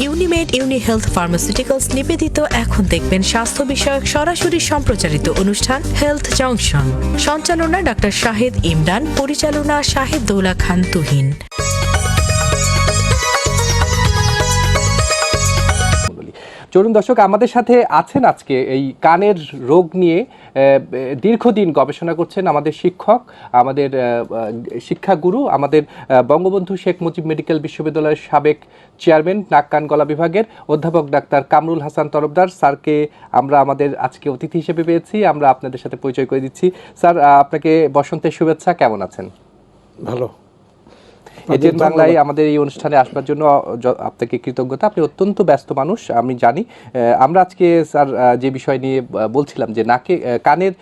Unimed ইউনি health pharmaceuticals নিবেদিত এখন দেখবেন স্বাস্থ্য বিষয়ক সরাসরি সম্প্রচারিত অনুষ্ঠান হেলথ জংশন। সঞ্চালনা ডাক্তার শাহেদ ইমরান, পরিচালনা শাহেদ দৌলা খান তুহিন। চলুন দর্শক, আমাদের সাথে আছেন আজকে এই কানের রোগ নিয়ে দীর্ঘদিন গবেষণা করছেন আমাদের শিক্ষক, আমাদের শিক্ষাগুরু, আমাদের বঙ্গবন্ধু শেখ মুজিব মেডিকেল বিশ্ববিদ্যালয়ের সাবেক চেয়ারম্যান, নাক কান গলা বিভাগের অধ্যাপক ডাক্তার কামরুল হাসান তরফদার। স্যারকে আমরা আমাদের আজকে অতিথি হিসেবে পেয়েছি, আমরা আপনাদের সাথে পরিচয় করে দিচ্ছি। স্যার আপনাকে বসন্তের শুভেচ্ছা, কেমন আছেন? ভালো। এজেন্ট বাংলায় আমাদের এই অনুষ্ঠানে আসবার জন্য আপনাকে কৃতজ্ঞতা। আপনি অত্যন্ত ব্যস্ত মানুষ আমি জানি। আমরা আজকে স্যার যে বিষয় নিয়ে বলছিলাম যে নাকে কানের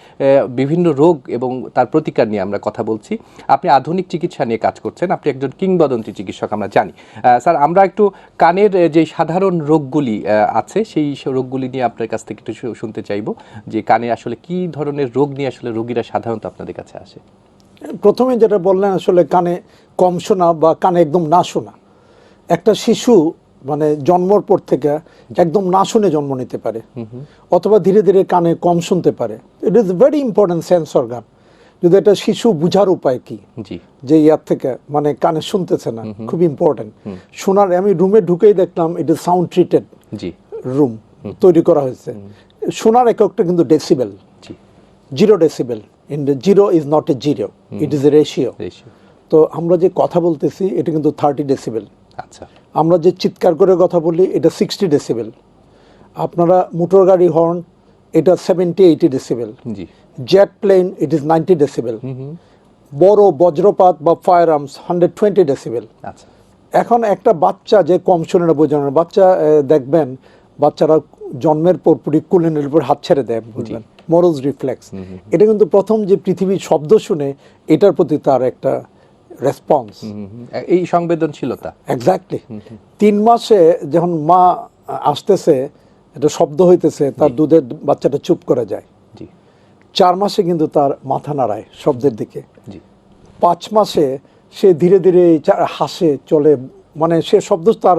বিভিন্ন রোগ এবং তার প্রতিকার নিয়ে আমরা কথা বলছি। আপনি আধুনিক চিকিৎসা নিয়ে কাজ করছেন আপনি একজন কিংবদন্তি চিকিৎসক আমরা জানি। স্যার আমরা একটু কানের যে সাধারণ রোগগুলি আছে সেই রোগগুলি নিয়ে আপনার কাছ থেকে একটু শুনতে চাইব। যে কানে আসলে কি ধরনের রোগ নিয়ে আসলে রোগীরা সাধারণত আপনাদের কাছে আসে? প্রথমে যেটা বললেন আসলে কানে কম শোনা বা কানে একদম না শোনা। একটা শিশু মানে জন্মর পর থেকে একদম না শুনে জন্ম নিতে পারে অথবা ধীরে ধীরে কানে কম শুনতে পারে। It is very important sense organ যদি একটা শিশু বুঝার উপায় কি? জি। যে ইয়ার থেকে মানে কানে শুনতেছে না খুব ইম্পর্টেন্ট শোনার আমি রুমে ঢুকেই দেখলাম ইট ইজ সাউন্ড ট্রিটেড জি। রুম তৈরি করা হয়েছে। শোনার এককটা কিন্তু decibel G. Zero decibel in zero is not a zero it is a ratio ratio তো আমরা যে কথা বলতেছি এটা কিন্তু থার্টি ডেসিবেল আচ্ছা। আমরা যে চিৎকার করে কথা বলি এটা সিক্সটি ডেসিবেল আপনারা মোটর গাড়ি হর্ন এটা seventy eighty decibel jet plane it is ninety decibel বড় বজ্রপাত বা fire arms hundred twenty decibel এখন একটা বাচ্চা যে কম শোনে না বোঝানো বাচ্চা দেখবেন বাচ্চারা জন্মের পর কুলিনের উপর হাত ছেড়ে দেয় বুঝলেন মরোজ রিফ্লেক্স এটা কিন্তু প্রথম যে পৃথিবীর শব্দ শুনে এটার প্রতি তার একটা রেসপন্স। এই সংবেদনশীলতা। এক্স্যাক্টলি তিন মাসে যখন মা আসতেছে এটা শব্দ হইতেছে তার দুধের বাচ্চাটা চুপ করে যায়। জি। চার মাসে কিন্তু তার মাথা নাড়ায় শব্দের দিকে। জি। পাঁচ মাসে সে ধীরে ধীরে হাসে চলে মানে সে শব্দ তার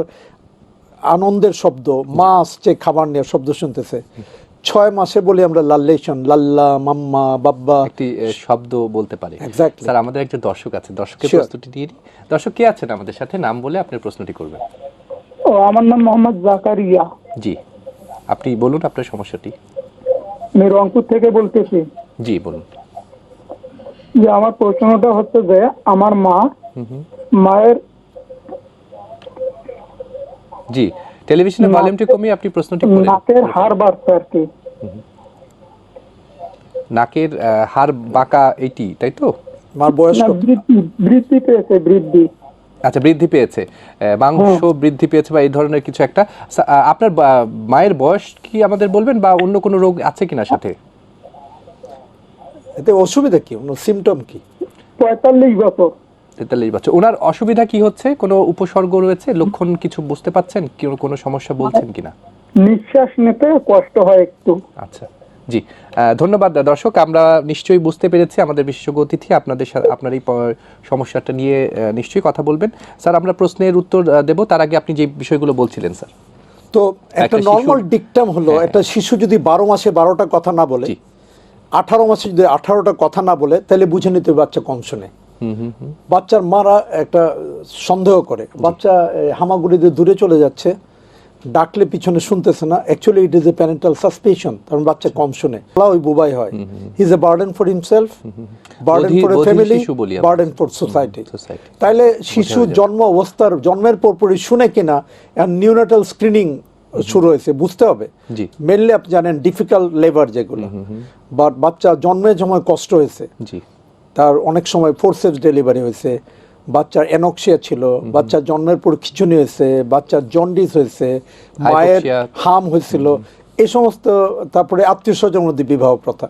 আনন্দের শব্দ মা আসছে খাবার নিয়ে শব্দ শুনতেছে। ছয় মাসে বলি আমরা লাল্লেশন লাল্লা মাম্মা বাব্বা। একটি শব্দ বলতে পারি। Exactly. স্যার আমাদের একজন দর্শক আছে দর্শকের প্রস্তুতি দিয়ে। দর্শক কে আছেন আমাদের সাথে? নাম বলে আপনি প্রশ্নটি করবেন। ও আমার নাম মোহাম্মদ জাকারিয়া। জি। আপনি বলুন আপনার সমস্যাটি। আমি রংপুর থেকে বলতেছি। জি বলুন। যে আমার প্রশ্নটা হচ্ছে যে আমার মা মায়ের জি টেলিভিশনের ভলিউমটি কমিয়ে আপনি প্রশ্নটি করেন নাকের হাড় বাড়ছে আর কি নাকের হাড় বাঁকা এইটি তাই তো? মার বয়স কত? বৃদ্ধি বৃদ্ধি পেয়েছে বৃদ্ধি। আচ্ছা বৃদ্ধি পেয়েছে। আহ, মাংস বৃদ্ধি পেয়েছে বা এই ধরনের কিছু একটা। আপনার মায়ের বয়স কি আমাদের বলবেন বা অন্য কোনো রোগ আছে কিনা সাথে? এতে অসুবিধা কি? অন্য সিমটম কি? পঁয়তাল্লিশ বছর। তেতাল্লিশ বছর। ওনার অসুবিধা কি হচ্ছে? কোনো উপসর্গ রয়েছে? লক্ষণ কিছু বুঝতে পাচ্ছেন? কি কোনো সমস্যা বলছেন কিনা? নিঃশ্বাস নিতে কষ্ট হয় একটু। আচ্ছা। জি। ধন্যবাদ দর্শক। আমরা নিশ্চয়ই বুঝতে পেরেছি আমাদের বিশেষজ্ঞ অতিথি আপনাদের সাথে আপনার এই সমস্যাটা নিয়ে নিশ্চয়ই কথা বলবেন। স্যার আমরা প্রশ্নের উত্তর দেব। তার আগে আপনি যে বিষয়গুলো বলছিলেন স্যার। তো একটা নর্মাল ডিকটাম হলো হ্যাঁ, একটা শিশু যদি বারো মাসে বারোটা কথা না বলে আঠারো মাসে যদি আঠারোটা কথা না বলে তাহলে বুঝে নিতে হবে বাচ্চা কম শোনে। বাচ্চার মারা একটা সন্দেহ করে। বাচ্চা এ, হামাগুড়িতে দূরে চলে যাচ্ছে। ডাকলে পিছনে শুনতেছে না। Actually it is a parental suspension কারণ বাচ্চা কম শুনে। ওই বুবাই হয়। He is a burden for himself burden for family burden for society তাইলে শিশু জন্ম অবস্থার জন্মের পরপরই শুনে কিনা নিউনাটাল স্ক্রিনিং শুরু হয়েছে বুঝতে হবে। মেনলি আপনি জানেন ডিফিকাল্ট লেবার যেগুলো। বা বাচ্চা জন্মের সময় কষ্ট হয়েছে তার অনেক সময় ফোর্সেস ডেলিভারি হয়েছে বাচ্চার অ্যানক্সিয়া ছিল বাচ্চার জন্মের পর খিচুনি হয়েছে বাচ্চার জন্ডিস হয়েছে মায়ের হাম হয়েছিল এই সমস্ত তারপরে আত্মীয় স্বজন মধ্যে বিবাহ প্রথা।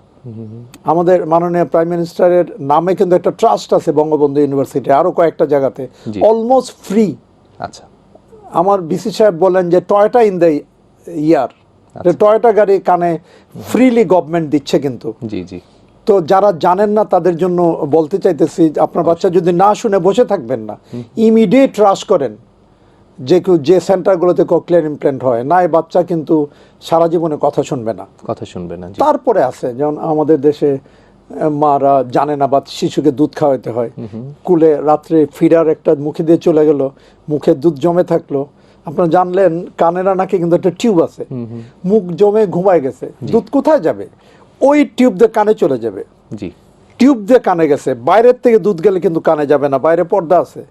আমাদের মাননীয় প্রাইম মিনিস্টারের নামে কিন্তু একটা ট্রাস্ট আছে বঙ্গবন্ধু ইউনিভার্সিটি আরও কয়েকটা জায়গাতে। অলমোস্ট ফ্রি আচ্ছা। আমার বিসি সাহেব বলেন যে টয়টা ইন দ্য ইয়ার টয়টা গাড়ি কানে ফ্রিলি গভর্নমেন্ট দিচ্ছে কিন্তু। জি জি। তো যারা জানেন না তাদের জন্য বলতে চাইতেছি আপনার বাচ্চা যদি না শুনে বসে থাকবেন না ইমিডিয়েট রাশ করেন। যে কেউ যে সেন্টারগুলোতে ককলিয়ার ইমপ্ল্যান্ট হয় না বাচ্চা কিন্তু সারা জীবনে কথা শুনবে না। কথা শুনবে না তারপরে আছে যেমন আমাদের দেশে মারা জানে না বা শিশুকে দুধ খাওয়াতে হয়। কুলে রাত্রে ফিরার একটা মুখে দিয়ে চলে গেল মুখে দুধ জমে থাকল। আপনারা জানলেন কানেরা নাকি কিন্তু একটা টিউব আছে। মুখ জমে ঘুমায় গেছে। দুধ কোথায় যাবে? ওই টিউব দিয়ে কানে চলে যাবে। জি। টিউব দিয়ে কানে গেছে। বাইরের থেকে দুধ গেলে কিন্তু কানে যাবে না বাইরে পর্দা আছে।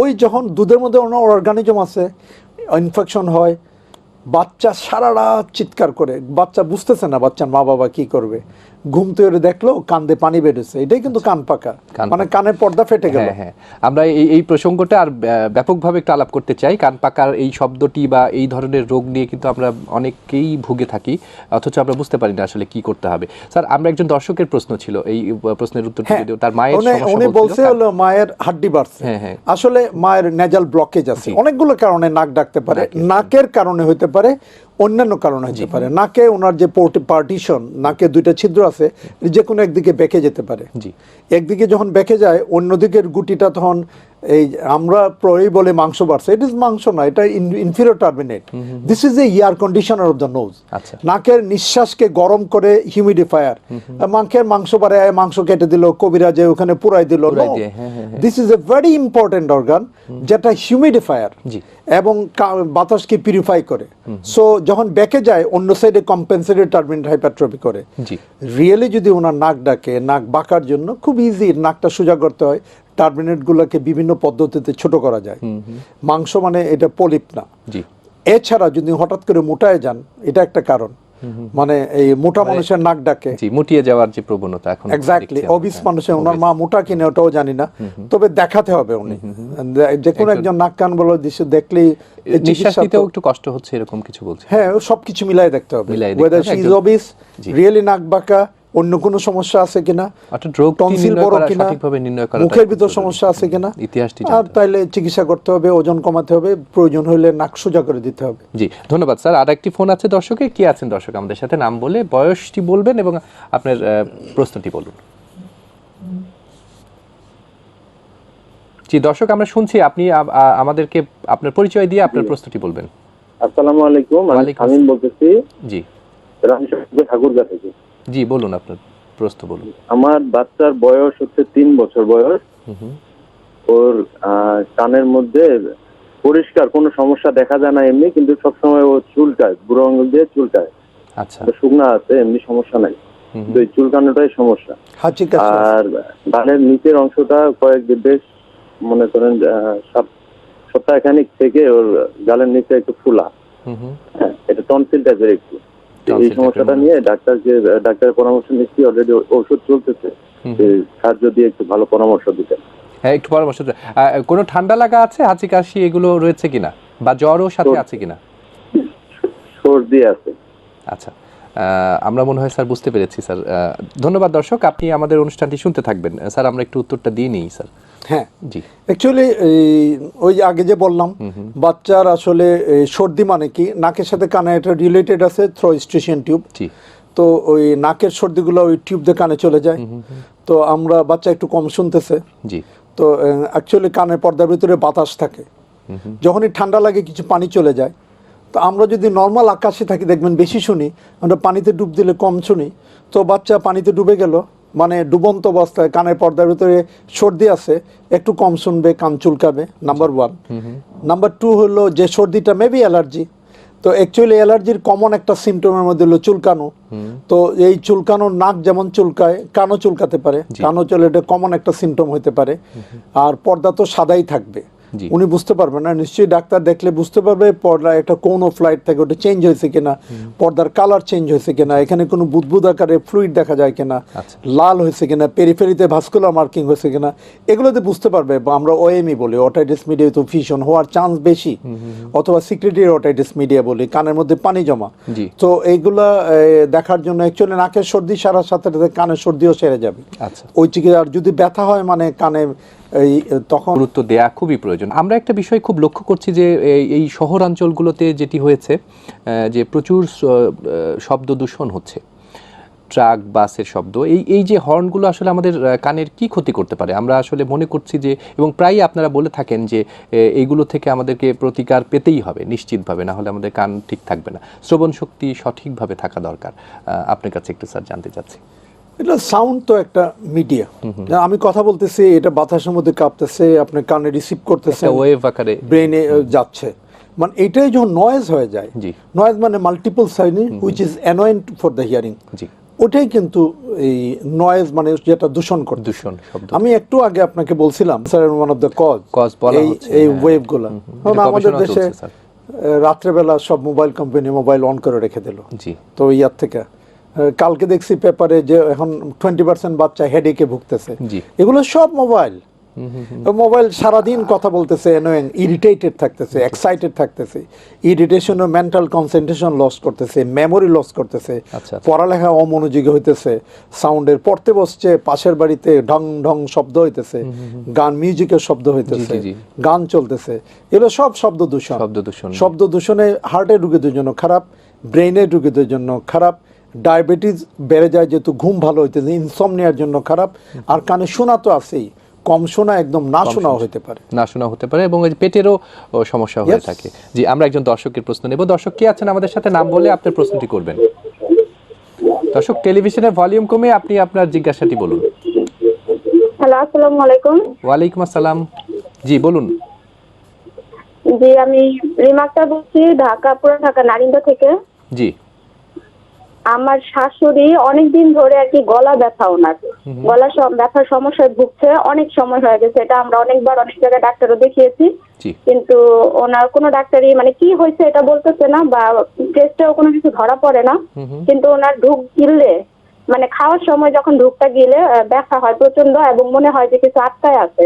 ওই যখন দুধের মধ্যে অন্য অর্গানিজম আছে ইনফেকশন হয় বাচ্চা সারা রাত চিৎকার করে বাচ্চা বুঝতেছে না বাচ্চার মা বাবা কি করবে। ঘুম থেকে দেখল কান্দে পানি বেরোছে এটাই কিন্তু কান পাকা। মানে কানের পর্দা ফেটে গেল। হ্যাঁ হ্যাঁ। আমরা এই এই প্রসঙ্গটা আর ব্যাপকভাবে একটু আলাপ করতে চাই। কান পাকার এই শব্দটি বা এই ধরনের রোগ নিয়ে কিন্তু আমরা অনেকেই ভুগে থাকি অথচ আমরা বুঝতে পারি না আসলে কি করতে হবে। স্যার আমরা একজন দর্শকের প্রশ্ন ছিল এই প্রশ্নের উত্তর হ্যাঁ। যদিও তার মায়ের সমস্যা উনি বলছে হলো মায়ের হাড্ডি বাড়ছে। হ্যাঁ, হ্যাঁ। আসলে মায়ের নেজাল ব্লকেজ আছে। অনেকগুলো কারণে নাক ডাকতে পারে। নাকের কারণে। হতে পারে। অন্যান্য কারণ হতে পারে। নাকে ওনার যে পার্টিশন নাকে দুইটা ছিদ্র আছে যে কোনো একদিকে বেঁকে যেতে পারে। জি। একদিকে যখন বেঁকে যায় অন্যদিকের গুটিটা তখন এই আমরা প্রয়ই বলে মাংস বাড়ছে ইট ইজ মাংস না এটা inferior turbinate this is a air conditioner of the nose. নাকের নিঃশ্বাসকে গরম করে হিউমিডিফায়ার মাংসের মাংস বাড়ে মাংস কেটে দিল কবিরাজে ওখানে পুরাই দিল। This is a very important organ যেটা হিউমিডিফায়ার এবং বাতাসকে পিউরিফাই করে। সো যখন বেঁকে যায় অন্য সাইডে কম্পেনসেটেড টার্মিনেট হাইপারট্রফি করে। রিয়েলি যদি ওনার নাক ডাকে নাক বাঁকার জন্য খুব ইজি নাকটা সোজা করতে হয় টার্মিনেট গুলোকে বিভিন্ন পদ্ধতিতে ছোট করা যায়। মাংস মানে এটা পলিপ না। এছাড়া যদি হঠাৎ করে মোটায় যান এটা একটা কারণ। মানে এই মোটা মানুষের নাক ডাকে। জি মুটিয়ে যাওয়ার যে প্রবণতা এখন এক্স্যাক্টলি অবিস হ্যাঁ। মানুষের ওনার মা মোটা কিনে ওটাও জানি না। তবে দেখাতে হবে উনি। যে কোনো একজন নাক কান বলো দৃশ্য দেখলেই নিঃশ্বাস নিতেও একটু কষ্ট হচ্ছে এরকম কিছু বলছে। হ্যাঁ সবকিছু মিলাই দেখতে হবে। Whether she is obese really নাক বাঁকা অন্য কোনো সমস্যা আছে কিনা? টনসিল বড় কিনা? সঠিকভাবে নির্ণয় করাটা মুখের ভিতর সমস্যা আছে কিনা? ইতিহাসটি আর তাইলে চিকিৎসা করতে হবে ওজন কমাতে হবে প্রয়োজন হলে নাক সোজা করে দিতে হবে। জি ধন্যবাদ স্যার। আর একটি ফোন আছে দর্শকে। কি আছেন দর্শক? আমাদের সাথে নাম বলে বয়সটি বলবেন এবং আপনার প্রশ্নটি বলুন। জি দর্শক আমরা শুনছি আপনি আমাদেরকে আপনার পরিচয় দিয়ে আপনার প্রশ্নটি বলবেন। আসসালামু আলাইকুম। আমি বলতেছি। জি। রামশাহপুর ঠাকুরগা থেকে। জি বলুন আপনার প্রশ্ন বলুন। আমার বাচ্চার বয়স হচ্ছে তিন বছর বয়স। ওর কানের মধ্যে পরিষ্কার কোনো সমস্যা দেখা যায় না এমনি কিন্তু সবসময় ও চুলকায় বুড়ো আঙুল দিয়ে চুলকায়। আচ্ছা। শুকনা আছে এমনি সমস্যা নাই। কিন্তু চুলকানোটাই সমস্যা। আছে। আর গালের নিচের অংশটা কয়েকদিন বেশ মনে করেন সপ্তাহখানিক থেকে ওর গালের নিচে একটু ফুলা। হুম হুম। হ্যাঁ, এটা টনসিল টাইপের একটু। এই সমস্যাটা নিয়ে ডাক্তার যে ডাক্তারের পরামর্শ নিচ্ছি অলরেডি ওষুধ চলতেছে। সাহায্য দিয়ে একটু ভালো পরামর্শ দিতেন হ্যাঁ একটু পরামর্শ। কোনো ঠান্ডা লাগা আছে? হাঁচি কাশি এগুলো রয়েছে কিনা? বা জ্বরও সাথে আছে কিনা? সর্দি আছে। আচ্ছা। আমরা মনে হয় স্যার বুঝতে পেরেছি স্যার। ধন্যবাদ দর্শক আপনি আমাদের অনুষ্ঠানটি শুনতে থাকবেন। স্যার আমরা একটু উত্তরটা দিয়ে নিই স্যার। হ্যাঁ। জি। অ্যাকচুয়ালি ওই যে আগে যে বললাম বাচ্চার আসলে সর্দি মানে কি? নাকের সাথে কানে এটা রিলেটেড আছে থ্রো স্টেশন টিউব জি। তো ওই নাকের সর্দিগুলো ওই টিউব দিয়ে কানে চলে যায়। তো আমরা বাচ্চা একটু কম শুনতেছে। জি। তো অ্যাকচুয়ালি কানের পর্দার ভিতরে বাতাস থাকে। যখনই ঠান্ডা লাগে কিছু পানি চলে যায়। তো আমরা যদি নর্মাল আকাশে থাকি দেখবেন বেশি শুনি আমরা পানিতে ডুব দিলে কম শুনি। তো বাচ্চা পানিতে ডুবে গেল মানে ডুবন্ত অবস্থায় কানের পর্দার ভিতরে সর্দি আছে একটু কম শুনবে কান চুলকাবে নাম্বার ওয়ান নাম্বার টু হলো যে সর্দিটা মেবি অ্যালার্জি তো অ্যাকচুয়ালি অ্যালার্জির কমন একটা সিমটমের মধ্যে হলো চুলকানো। তো এই চুলকানো নাক যেমন চুলকায় কানও চুলকাতে পারে। কানও চলে এটা কমন একটা সিমটম হতে পারে। আর পর্দা তো সাদাই থাকবে। উনি বুঝতে পারবেন না নিশ্চয়ই ডাক্তার দেখলে বুঝতে পারবে পর্দা একটা কোন ফ্লাইট থাকে ওটা চেঞ্জ হয়েছে কিনা পর্দার কালার চেঞ্জ হয়েছে কিনা এখানে কোনো বুদবুদ আকারে ফ্লুইড দেখা যায় কিনা আচ্ছা। লাল হয়েছে কিনা পেরিফেরিতে ভাস্কুলার মার্কিং হয়েছে কিনা এগুলোতে বুঝতে পারবে আমরা ওএমই বলি অটাইটিস মিডিয়া তো ফিশন হওয়ার চান্স বেশি অথবা সিক্রেটারি অটাইটিস মিডিয়া বলি কানের মধ্যে পানি জমা। তো এইগুলা দেখার জন্য অ্যাকচুয়ালি নাকের সর্দি সারার সাথে সাথে কানের সর্দিও সেরে যাবে। আচ্ছা। ওই চিকিৎসা আর যদি ব্যথা হয় মানে কানে এই তখন গুরুত্ব দেয়া খুবই প্রয়োজন। আমরা একটা বিষয় খুব লক্ষ্য করছি যে এই- শহরাঞ্চলগুলোতে যেটি হয়েছে যে প্রচুর শব্দ দূষণ হচ্ছে। ট্রাক, বাসের শব্দ, এই এই যে হর্নগুলো আসলে আমাদের কানের কি ক্ষতি করতে পারে? আমরা আসলে মনে করছি যে, এবং প্রায়ই আপনারা বলে থাকেন যে এইগুলো থেকে আমাদেরকে প্রতিকার পেতেই হবে, নিশ্চিতভাবে না হলে আমাদের কান ঠিক থাকবে না। শ্রবণ শক্তি সঠিকভাবে থাকা দরকার। আপনার কাছে একটু স্যার জানতে চাচ্ছি। এটা সাউন্ড তো একটা মিডিয়া আমি কথা বলতেছি এটা বাতাসের মধ্যে কাঁপতেছে আপনার কানে রিসিভ করতেছে ওয়েভ আকারে। ব্রেনে যাচ্ছে। মানে এটাই যখন নয়েজ হয়ে যায় নয়েজ মানে multiple shiny which is annoying for the hearing ওটাই কিন্তু এই নয়েজ মানে যেটা দূষণ করে দূষণ শব্দ। আমি একটু আগে আপনাকে বলছিলাম sir one of the cause Cause বলা এই হচ্ছে, এই হ্যাঁ। ওয়েভগুলা কারণ আমাদের দেশে রাত্রেবেলা সব মোবাইল কোম্পানি মোবাইল অন করে রেখে দিল। জি। তো ইয়ার থেকে। কালকে দেখছি পেপারে যে এখন টোয়েন্টি পার্সেন্ট বাচ্চা হেডেকে ভুগতেছে। এগুলো সব মোবাইল মোবাইল সারাদিন কথা বলতেছে এনোয়িং ইরিটেটেড থাকতেছে এক্সাইটেড থাকতেছে। ইরিটেশন ও মেন্টাল কনসেন্ট্রেশন লস করতেছে মেমোরি লস করতেছে আচ্ছা, আচ্ছা। পড়ালেখা অমনোযোগী হইতেছে সাউন্ডের পড়তে বসছে পাশের বাড়িতে ঢং ঢং শব্দ হইতেছে গান মিউজিকের শব্দ হইতেছে। গান চলতেছে। এগুলো সব শব্দ দূষণ। শব্দ দূষণ। শব্দ দূষণে হার্টের রুগীদের জন্য খারাপ ব্রেনের রুগীদের জন্য খারাপ ডায়াবেটিস বেড়ে যায় যেহেতু ঘুম ভালো হইতেছে ইনসমনিয়ার জন্য খারাপ। আর কানে শোনা তো আছেই কম শোনা একদম না শোনাও হইতে পারে। না শোনা হতে পারে এবং পেটেরও সমস্যা হয়ে থাকে। জি আমরা একজন দর্শকের প্রশ্ন নেব। দর্শক কে আছেন আমাদের সাথে? নাম বলে আপনার প্রশ্নটি করবেন। দর্শক টেলিভিশনের ভলিউম কমে আপনি আপনার জিজ্ঞাসাটি বলুন। হ্যালো আসসালামু আলাইকুম। ওয়ালাইকুম আসসালাম। জি বলুন। জি আমি রিমাক্তা বলছি ঢাকা পুরান ঢাকা নারিন্দা থেকে। জি। আমার শাশুড়ি অনেকদিন ধরে আর কি গলা ব্যথা ওনার। গলা ব্যথার সমস্যায় ভুগছে অনেক সময় হয়ে গেছে এটা আমরা অনেকবার অনেক জায়গায় ডাক্তারও দেখিয়েছি। কিন্তু ওনার কোনো ডাক্তারই মানে কি হয়েছে এটা বলতেছে না বা টেস্টেও কোনো কিছু ধরা পড়ে না। কিন্তু ওনার ঢুক গিললে মানে খাওয়ার সময় যখন ঢুকটা গিলে ব্যথা হয় প্রচণ্ড এবং মনে হয় যে কিছু আটকায় আছে।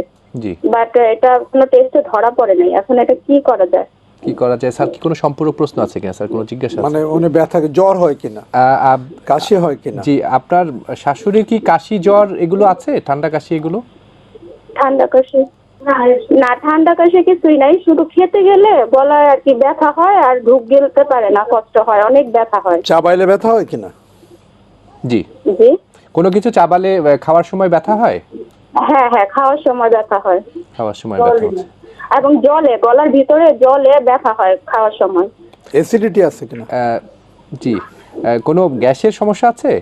বাট এটা কোনো টেস্টে ধরা পড়ে নাই। এখন এটা কি করা যায়? কি করা যায়? স্যার কি কোনো সম্পূরক প্রশ্ন আছে কিনা? স্যার কোনো জিজ্ঞাসা মানে উনি ব্যথাকে জ্বর হয় কিনা? কাশি হয় কিনা? জি আপনার শাশুড়ির কি কাশি জ্বর এগুলো আছে? ঠান্ডা কাশি এগুলো? ঠান্ডা কাশি? না ঠান্ডা কাশি কিছুই নাই। শুধু খেতে গেলে গলায় আর কি ব্যথা হয় আর ঢুক গিলতে পারে না কষ্ট হয় অনেক ব্যথা হয়। চা বাইলে ব্যথা হয় কিনা? জি। জি। কোনো কিছু চাবালে খাওয়ার সময় ব্যথা হয়? হ্যাঁ হ্যাঁ খাওয়ার সময় ব্যথা হয়। খাওয়ার সময় ব্যথা হচ্ছে এবং জলে গলার ভিতরে জলে ব্যথা হয় খাওয়ার সময়। অ্যাসিডিটি আছে কিনা? জি। কোনো গ্যাসের সমস্যা আছে?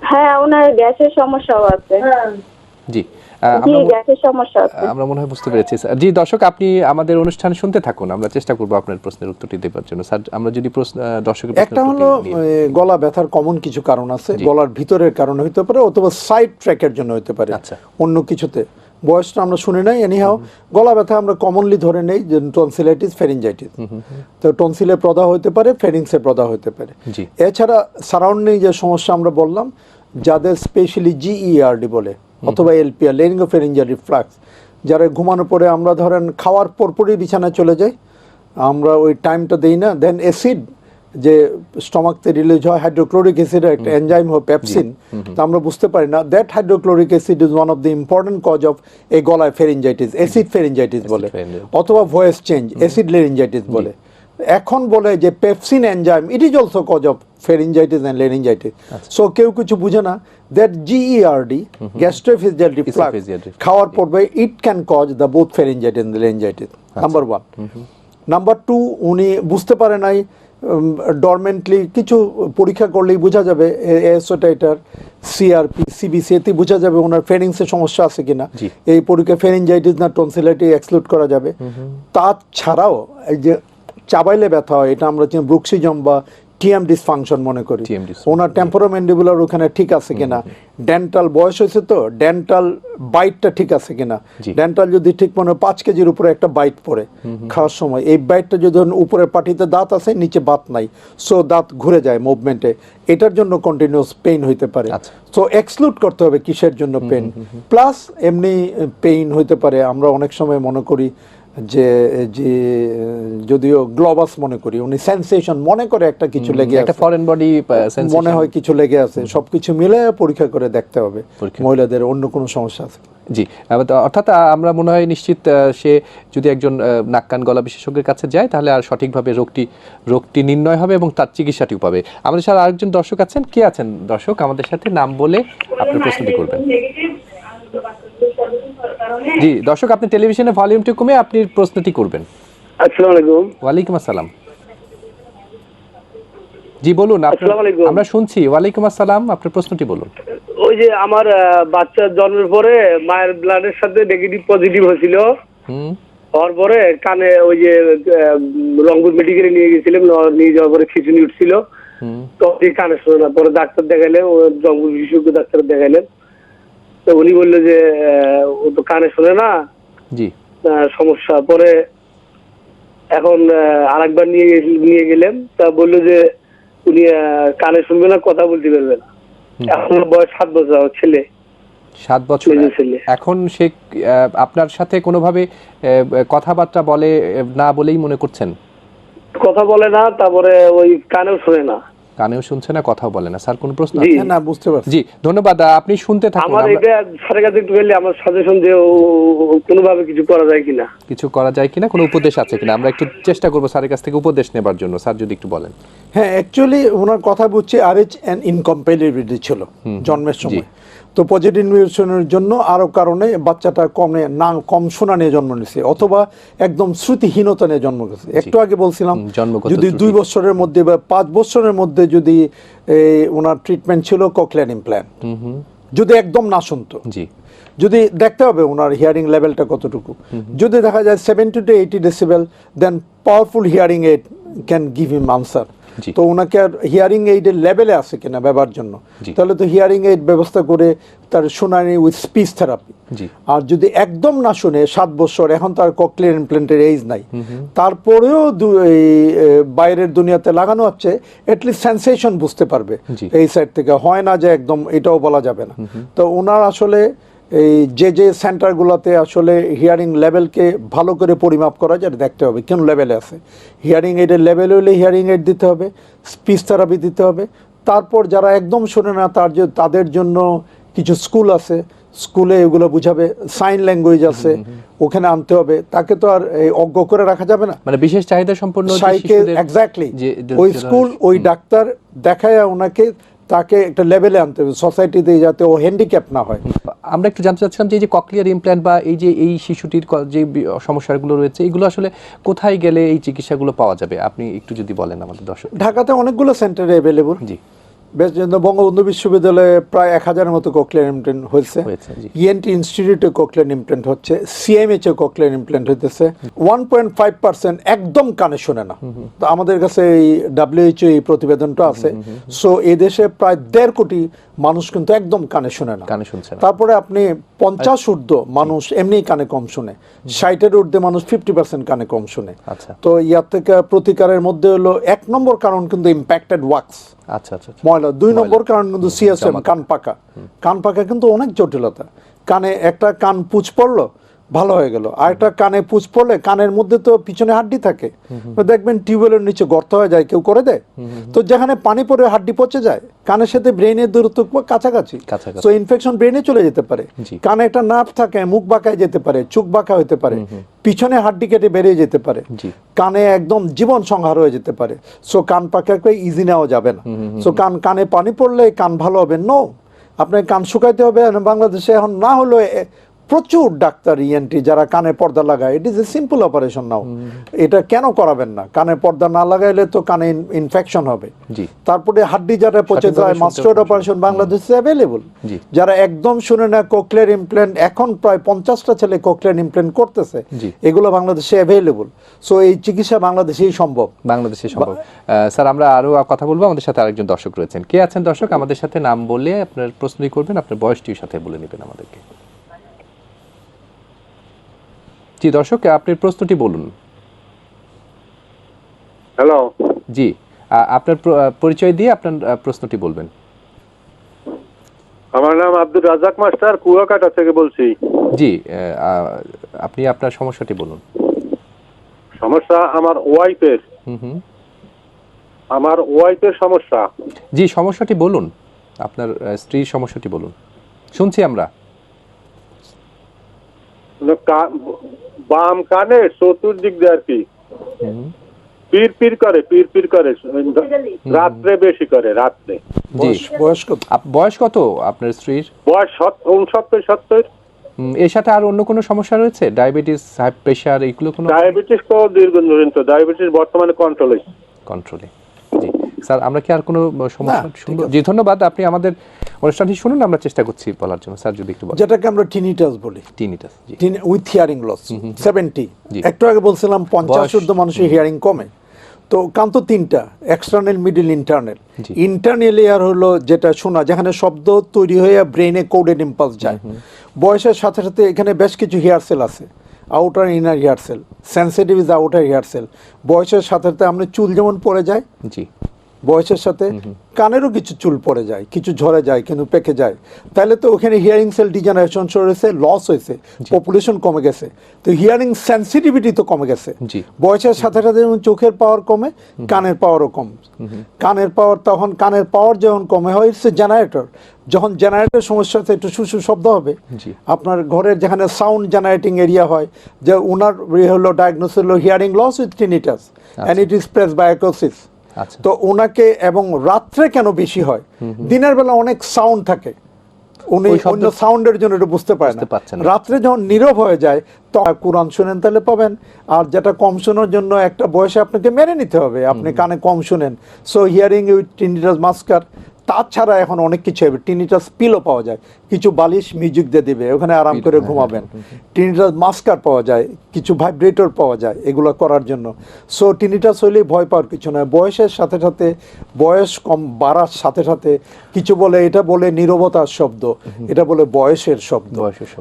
হ্যাঁ ওনার গ্যাসের সমস্যাও আছে। জি। জি আমরা ম- গ্যাসের সমস্যা আছে। আমরা মনে হয় বুঝতে পেরেছি। জি দর্শক আপনি আমাদের অনুষ্ঠান শুনতে থাকুন। আমরা চেষ্টা করব আপনার প্রশ্নের উত্তরটি দেওয়ার জন্য। স্যার আমরা যদি প্রশ্ন দর্শকের একটা হলো গলা ব্যথার কমন কিছু কারণ আছে। গলার ভিতরের কারণে হতে পারে অথবা সাইড ট্র্যাকের জন্য হতে পারে। আচ্ছা। অন্য কিছুতে। বয়সটা আমরা শুনি নাই এনিহাও গলা ব্যথা আমরা কমনলি ধরে নেই যে টনসিলাইটিস ফেরিনজাইটিস তো টনসিলে প্রদাহ হতে পারে ফেরিংসে প্রদাহ হতে পারে। জি। এছাড়া সারাউন্ডিং যে সমস্যা আমরা বললাম যাদের স্পেশালি জিইআরডি বলে অথবা এলপিআর লেরিঙ্গো ফেরিঞ্জাল রিফ্লাক্স যারা ঘুমানোর পরে আমরা ধরেন খাওয়ার পরপরই বিছানায় চলে যাই আমরা ওই টাইমটা দেই না দেন অ্যাসিড যে স্টমাকতে রিলিজ হয় হাইড্রোক্লোরিক অ্যাসিডের একটা এনজাইম হয় পেপসিন তো আমরা বুঝতে পারি না that hydrochloric acid is one of the important cause of এই গলায় ফেরিনজাইটিস অ্যাসিড ফেরিনজাইটিস বলে অথবা ভয়েস চেঞ্জ অ্যাসিড লেরিনজাইটিস বলে। এখন বলে যে pepsin enzyme it is also cause of pharyngitis and laryngitis so কেউ কিছু বুঝে না দ্যাট জিইআরডি গ্যাস্ট্রোফিজিয়াল রিফ্লাক্স খাওয়ার পূর্বে it can cause the both pharyngitis and laryngitis number one number two উনি বুঝতে পারে নাই ডরমেন্টলি কিছু পরীক্ষা করলেই বোঝা যাবে এসোটাইটার সিআরপি সিবিসি এতে বোঝা যাবে ওনার ফেরিংসের সমস্যা আছে কিনা। এই পরীক্ষা ফেরিনজাইটিস না টনসিলাইটি এক্সক্লুড করা যাবে। তা ছাড়াও এই যে চাবাইলে ব্যথা হয় এটা আমরা চিনি ব্রুক্সিজম বা টিএম ডিসফাংশন মনে করি। ওনার টেম্পোরোমেন্ডিবুলার ওখানে ঠিক আছে কিনা। ডেন্টাল বয়স হয়েছে তো ডেন্টাল বাইটটা ঠিক আছে কিনা। ডেন্টাল যদি ঠিক মনে হয় পাঁচ কেজির উপরে একটা বাইট পড়ে খাওয়ার সময়। এই বাইটটা যদি উপরে পাটিতে দাঁত আছে নিচে বাত নাই। সো দাঁত ঘুরে যায় মুভমেন্টে এটার জন্য কন্টিনিউস পেইন হইতে পারে। আচ্ছা। সো এক্সক্লুড করতে হবে কিসের জন্য পেন প্লাস এমনি পেইন হইতে পারে। আমরা অনেক সময় মনে করি যে যে যদিও গ্লোবাস মনে করি উনি সেন্সেশন মনে করে একটা কিছু লেগে একটা ফরেন বডি মনে হয় কিছু লেগে আছে সবকিছু মিলে পরীক্ষা করে দেখতে হবে। মহিলাদের অন্য কোনো সমস্যা আছে? জি অর্থাৎ আমরা মনে হয় নিশ্চিত সে যদি একজন নাক কান গলা বিশেষজ্ঞের কাছে যায় তাহলে আর সঠিকভাবে রোগটি রোগটি নির্ণয় হবে এবং তার চিকিৎসাটিও পাবে। আমাদের সাথে আরেকজন দর্শক আছেন। কে আছেন দর্শক? আমাদের সাথে নাম বলে আপনি প্রশ্নটি করবেন। জি দর্শক আপনি টেলিভিশনে ভলিউমটি কমে আপনি প্রশ্নটি করবেন। আসসালামু আলাইকুম। ওয়ালাইকুম আসসালাম। জি বলুন। আমরা শুনছি ওয়ালাইকুম আসসালাম আপনার প্রশ্নটি বলুন। ওই যে আমার আহ, বাচ্চার জন্মের পরে মায়ের ব্লাডের সাথে নেগেটিভ পজিটিভ হয়েছিল। হুম। হওয়ার পরে কানে ওই যে রংপুর মেডিকেলে নিয়ে গেছিলাম নিয়ে যাওয়ার পরে খিচুনি উঠছিল। হুম। তো এই কানে শোনে পরে ডাক্তার দেখাইলেন ও রংপুর বিশেষজ্ঞ ডাক্তার দেখাইলেন। তো উনি বলল যে ও তো কানে শোনে না। জি। সমস্যা। পরে এখন আরেকবার নিয়ে নিয়ে গেলাম তা বলল যে উনি কানে শুনবে না কথা বলতে পারবে না। এখন বয়স সাত বছর আমার ছেলে। সাত বছর। এখন সে আপনার সাথে কোনোভাবে কথাবার্তা বলে না বলেই মনে করছেন? কথা বলে না তারপরে ওই কানেও শোনে না। কানেও শুনছে না কথাও বলে না। স্যার কোনো প্রশ্ন আছে? না বুঝতে পারছি। জি ধন্যবাদ। আপনি শুনতে থাকুন। আমার এটা স্যারের কাছে একটু গেলে আমার সাজেশন যে ও কোনোভাবে কিছু করা যায় কিনা। কিছু করা যায় কিনা? কোনো উপদেশ আছে কিনা? আমরা একটু চেষ্টা করব স্যারের কাছ থেকে উপদেশ নেবার জন্য। স্যার যদি একটু বলেন। হ্যাঁ অ্যাকচুয়ালি ওনার কথা বুঝছে আর এইচ এন্ড ইনকম্পেলিবিলিটি ছিল জন্মের সময়। তো পজিটিভ মিউটেশনের জন্য আরও কারণে বাচ্চাটা কমে না কম শোনা নিয়ে জন্ম নিয়েছে অথবা একদম শ্রুতিহীনতা নিয়ে জন্ম গেছে একটু আগে বলছিলাম যদি দুই বছরের মধ্যে বা পাঁচ বছরের মধ্যে যদি ওনার ট্রিটমেন্ট ছিল ককলিয়ান ইমপ্ল্যান্ট যদি একদম না শুনতো। জি। যদি দেখতে হবে ওনার হিয়ারিং লেভেলটা কতটুকু। যদি দেখা যায় seventy to eighty decibel then powerful hearing aid can give him answer. তো ওনাকে আর হিয়ারিং এইডের লেভেলে আছে কিনা ব্যবহার জন্য? তাহলে তো হিয়ারিং এইড ব্যবস্থা করে তার শুনানি উইথ স্পিচ থেরাপি আর যদি একদম না শুনে সাত বছর এখন তার ককলিয়ার ইমপ্ল্যান্টের এজ নাই। তারপরেও বাইরের দুনিয়াতে লাগানো হচ্ছে এটলিস্ট সেন্সেশন বুঝতে পারবে। এই সাইড থেকে। হয় না যে একদম এটাও বলা যাবে না। তো ওনার আসলে এই যে যে সেন্টারগুলোতে আসলে হিয়ারিং লেভেলকে ভালো করে পরিমাপ করা যায় দেখতে হবে কোন লেভেলে আছে? হিয়ারিং এইডের লেভেল হলে হিয়ারিং এইড দিতে হবে স্পিচ থেরাপি দিতে হবে। তারপর যারা একদম শোনে না তার যে তাদের জন্য কিছু স্কুল আছে। স্কুলে এগুলো বুঝাবে সাইন ল্যাঙ্গুয়েজ আছে ওখানে আনতে হবে। তাকে তো আর এই অজ্ঞ করে রাখা যাবে না। মানে বিশেষ চাহিদা সম্পন্ন এক্স্যাক্টলি ওই স্কুল ওই ডাক্তার দেখায় ওনাকে তাকে একটা লেভেলে আনতে হবে সোসাইটিতে যাতে ও হ্যান্ডিক্যাপ না হয়। আমরা একটু জানতে চাচ্ছিলাম যে এই যে ককলিয়ার ইমপ্ল্যান্ট বা এই যে এই শিশুটির যে সমস্যাগুলো রয়েছে এগুলো আসলে কোথায় গেলে এই চিকিৎসাগুলো পাওয়া যাবে? আপনি একটু যদি বলেন আমাদের দর্শক। ঢাকাতে অনেকগুলো সেন্টার অ্যাভেলেবল জি। বেশ বঙ্গবন্ধু বিশ্ববিদ্যালয়ে প্রায় এক হাজারের মতো কোকলিয়ার ইমপ্ল্যান্ট হয়েছে। ইএনটি ইনস্টিটিউটে কোকলিয়ার ইমপ্ল্যান্ট হচ্ছে সিএমএইচ এ ইমপ্ল্যান্ট হইতেছে। ওয়ান পয়েন্ট ফাইভ পার্সেন্ট একদম কানে শোনে না। তো আমাদের কাছে এই ডাব্লিউএইচও এই প্রতিবেদনটা আছে। সো এদেশে প্রায় দেড় কোটি মানুষ কিন্তু একদম কানে শুনে না। কানে শুনছে না। তারপরে আপনি পঞ্চাশ ঊর্ধ্ব মানুষ এমনি কানে কম শুনে। ষাটের ঊর্ধ্বে মানুষ ফিফটি পার্সেন্ট কানে কম শুনে। আচ্ছা। তো ইয়ার থেকে প্রতিকারের মধ্যে হলো এক নম্বর কারণ কিন্তু ইম্প্যাক্টেড ওয়াক্স আচ্ছা আচ্ছা আচ্ছা। ময়লা। দুই নম্বর কারণ কিন্তু সিএসএম। কান পাকা। কান পাকা কিন্তু অনেক জটিলতা। কানে একটা কান পুচ পড়ল ভালো হয়ে গেল। আর একটা কানে পুচ পড়লে কানের মধ্যে তো পিছনে হাড্ডি থাকে। দেখবেন টিউবওয়েলের নিচে গর্ত হয়ে যায় কেউ করে দেয়। তো যেখানে পানি পড়ে হাড্ডি পচে যায় কানের সাথে ব্রেনের দূরত্ব খুব কাছাকাছি। তো ইনফেকশন ব্রেনে চলে যেতে পারে। কানে একটা নার্ভ থাকে মুখ বাঁকায় যেতে পারে চোখ বাঁকা হতে পারে। পিছনে হাড্ডি কেটে বেরিয়ে যেতে পারে। কানে একদম জীবন সংহার হয়ে যেতে পারে। সো কান পাকাকে ইজি নেওয়া যাবে না। সো কান কানে পানি পড়লে কান ভালো হবে? নো আপনার কান শুকাইতে হবে। বাংলাদেশে এখন না হলো এ, প্রচুর ডাক্তার ইএনটি যারা কানে পর্দা লাগায়। It is a simple operation now এটা কেন করাবেন না? কানে পর্দা না লাগাইলে তো কানে ইনফেকশন হবে। তারপরে হাড্ডি যারা পচে যায় শুনতে মাস্টার্ড অপারেশন বাংলাদেশে অ্যাভেলেবল যারা একদম শুনে না কোকলিয়ার ইমপ্ল্যান্ট এখন প্রায় পঞ্চাশটা ছেলে কোকলিয়ার ইমপ্ল্যান্ট করতেছে। এগুলো বাংলাদেশে অ্যাভেলেবল সো এই চিকিৎসা বাংলাদেশেই সম্ভব। বাংলাদেশে সম্ভব। স্যার আমরা আরও কথা বলব। আমাদের সাথে আরেকজন দর্শক রয়েছেন। কে আছেন দর্শক? আমাদের সাথে নাম বললে আপনার প্রশ্নই করবেন আপনার বয়সটির সাথে বলে নেবেন আমাদেরকে। জি দর্শক আপনি প্রশ্নটি বলুন। হ্যালো। জি আপনার পরিচয় দিয়ে আপনার প্রশ্নটি বলবেন। আমার নাম আব্দুল রাজাক মাস্টার কুয়াকাটা থেকে বলছি। জি আপনি আপনার সমস্যাটি বলুন। সমস্যা আমার ওয়াইফের। আমার ওয়াইফের সমস্যা। জি সমস্যাটি বলুন। আপনার স্ত্রীর সমস্যাটি বলুন। শুনছি আমরা। বাম কানে চতুর্দিক দিয়ে আর কি। পির পির করে পির পির করে রাত্রে বেশি করে রাত্রে। বয়স কত? বয়স কত? আপনার স্ত্রীর? বয়স সত- উনসত্তর সত্তর। এর সাথে আর অন্য কোনো সমস্যা রয়েছে? ডায়াবেটিস হাই প্রেশার এগুলো কোনো? ডায়াবেটিস তো দীর্ঘদিন তো ডায়াবেটিস বর্তমানে কন্ট্রোলে হয়েছে কন্ট্রোলে স্যার আমরা কি আর কোনো সমস্যা? শুনব। জি ধন্যবাদ। আপনি আমাদের অনুষ্ঠানটি শুনুন আমরা চেষ্টা করছি বলার জন্য। স্যার যদি একটু বলেন। যেটাকে আমরা টিনিটাস বলি। টিনিটাস জি। উইথ হিয়ারিং লস সেভেন্টি জি। একটু আগে বলছিলাম পঞ্চাশ বয়স- ঊর্ধ্ব মানুষের হিয়ারিং কমে। তো কান তো তিনটা external middle internal. Internal ear হলো যেটা শোনা যেখানে শব্দ তৈরি হয়ে ব্রেনে কোডেড ইম্পালস যায়। বয়সের সাথে সাথে এখানে বেশ কিছু হেয়ার সেল আছে। Outer inner hair cell sensitive is outer hair cell বয়সের সাথে সাথে আমরা চুল যেমন পড়ে যায় জি। বয়সের সাথে কানেরও কিছু চুল পড়ে যায় কিছু ঝরে যায় কিন্তু পেকে যায়। তাহলে তো ওখানে হিয়ারিং সেল ডিজেনারেশন হয়েছে লস হয়েছে পপুলেশন কমে গেছে। তো হিয়ারিং সেন্সিটিভিটি তো কমে গেছে। বয়সের সাথে সাথে যেমন চোখের পাওয়ার কমে কানের পাওয়ারও কম। কানের পাওয়ার তখন কানের পাওয়ার যখন কমে হয় ইটস জেনারেটর যখন জেনারেটর সমস্যা হচ্ছে একটু সুসু শব্দ হবে। আপনার ঘরের যেখানে সাউন্ড জেনারেটিং এরিয়া হয় যে ওনার ইয়ে হলো ডায়াগনোস হলো hearing loss with tinnitus and it is presbycusis তো ওনাকে এবং রাত্রে কেন বেশি হয়? দিনের বেলা অনেক সাউন্ড থাকে। উনি অন্য সাউন্ডের জন্য এটা বুঝতে পারেন। রাত্রে যখন নীরব হয়ে যায় তখন কোরআন শুনেন তাহলে পাবেন। আর যেটা কম শোনার জন্য একটা বয়সে আপনাকে মেনে নিতে হবে। আপনি কানে কম শুনেন। So hearing with tinnitus masker তাছাড়া এখন অনেক কিছু হবে। টিনিটাস পিলও পাওয়া যায়। কিছু বালিশ মিউজিক দিয়ে দিবে ওখানে আরাম করে ঘুমাবেন। টিনিটাস মাস্কার পাওয়া যায় কিছু ভাইব্রেটর পাওয়া যায় এগুলো করার জন্য। সো টিনিটাস হইলেই ভয় পাওয়ার কিছু নয়। বয়সের সাথে সাথে বয়স কম বাড়ার সাথে সাথে কিছু বলে এটা বলে নীরবতার শব্দ এটা বলে বয়সের শব্দ।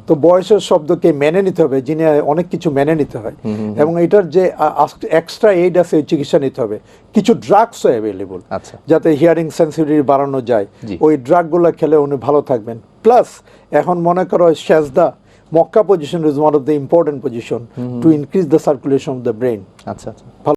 তো বয়সের শব্দকে মেনে নিতে হবে যিনি অনেক কিছু মেনে নিতে হয়। এবং এটার যে এক্সট্রা এইড আছে চিকিৎসা নিতে হবে। কিছু ড্রাগসও অ্যাভেলেবল আচ্ছা। যাতে হিয়ারিং সেন্সিটিভিটি বাড়ানো যায়। ওই ড্রাগগুলো খেলে উনি ভালো থাকবেন। প্লাস এখন মনে করো শেষদা Mecca position is one of the important position to increase the circulation of the brain আচ্ছা আচ্ছা।